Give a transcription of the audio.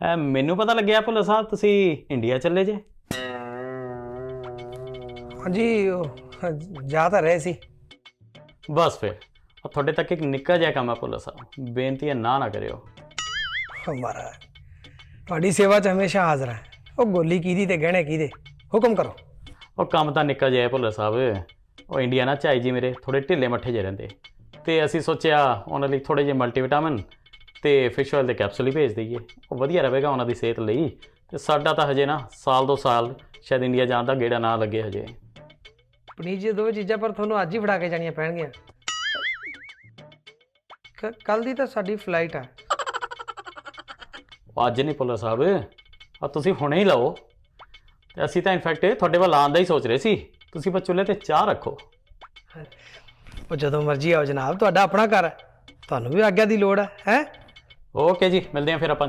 ਐ ਮੈਨੂੰ ਪਤਾ ਲੱਗਿਆ ਭੁੱਲਰ ਸਾਹਿਬ ਤੁਸੀਂ ਇੰਡੀਆ ਚੱਲੇ ਜੇ। ਹਾਂਜੀ ਉਹ, ਜਾ ਤਾਂ ਰਹੇ ਸੀ। ਬਸ ਫਿਰ ਉਹ ਤੁਹਾਡੇ ਤੱਕ ਇੱਕ ਨਿੱਕਾ ਜਿਹਾ ਕੰਮ ਹੈ ਭੁੱਲਰ ਸਾਹਿਬ ਬੇਨਤੀ ਹੈ ਨਾ ਨਾ ਕਰਿਓ। ਹਮਾਰਾ ਤੁਹਾਡੀ ਸੇਵਾ 'ਚ ਹਮੇਸ਼ਾ ਹਾਜ਼ਰ ਹੈ ਉਹ ਗੋਲੀ ਕੀਦੀ ਤੇ ਗਹਿਣੇ ਕੀਦੇ ਹੁਕਮ ਕਰੋ। ਉਹ ਕੰਮ ਤਾਂ ਨਿੱਕਾ ਜਿਹਾ ਭੁੱਲਰ ਸਾਹਿਬ ਉਹ ਇੰਡੀਆ ਨਾ ਝਾਈ ਜੀ ਮੇਰੇ ਥੋੜੇ ਢਿੱਲੇ ਮੱਠੇ ਜਿਹੇ ਰਹਿੰਦੇ। ਤੇ ਅਸੀਂ ਸੋਚਿਆ ਉਹਨਾਂ ਲਈ ਥੋੜੇ ਜਿਹੇ ਮਲਟੀਵਿਟਾਮਿਨ ਤੇ ਫਿਸ਼ ਆਇਲ ਦੇ ਕੈਪਸੂਲ ਹੀ ਭੇਜ ਦਈਏ। ਉਹ ਵਧੀਆ ਰਹੇਗਾ ਉਹਨਾਂ ਦੀ ਸਿਹਤ ਲਈ। ਤੇ ਸਾਡਾ ਤਾਂ ਹਜੇ ਨਾ ਸਾਲ ਦੋ ਸਾਲ ਸ਼ਾਇਦ ਇੰਡੀਆ ਜਾਣ ਦਾ ਗੇੜਾ ਨਾ ਲੱਗੇ ਹਜੇ। ਪਨੀਰ ਜੀ ਦੋਵੇਂ ਚੀਜ਼ਾਂ ਪਰ ਤੁਹਾਨੂੰ ਅੱਜ ਹੀ ਫੜਾ ਕੇ ਜਾਣੀਆਂ ਪੈਣਗੀਆਂ। ਕੱਲ ਦੀ ਤਾਂ ਸਾਡੀ ਫਲਾਈਟ ਉਹ ਅੱਜ ਨਹੀਂ ਭੁੱਲਰ ਸਾਹਿਬ। ਆ ਤੁਸੀਂ ਹੁਣੇ ਹੀ ਲਓ। ਤੇ ਅਸੀਂ ਤਾਂ ਇਨਫੈਕਟ ਤੁਹਾਡੇ ਵੱਲ ਆਉਣ ਦਾ ਹੀ ਸੋਚ ਰਹੇ ਸੀ। ਤੁਸੀਂ ਬਸ ਚੁੱਲ੍ਹੇ ਤੇ ਚਾਹ ਰੱਖੋ। ਉਹ ਜਦੋਂ ਮਰਜ਼ੀ ਆਓ ਜਨਾਬ ਤੁਹਾਡਾ ਆਪਣਾ ਘਰ ਹੈ ਤੁਹਾਨੂੰ ਵੀ ਆਗਿਆ ਦੀ ਲੋੜ ਹੈ ਹੈ? ਓਕੇ ਜੀ ਮਿਲਦੇ ਹਾਂ ਫਿਰ ਆਪਾਂ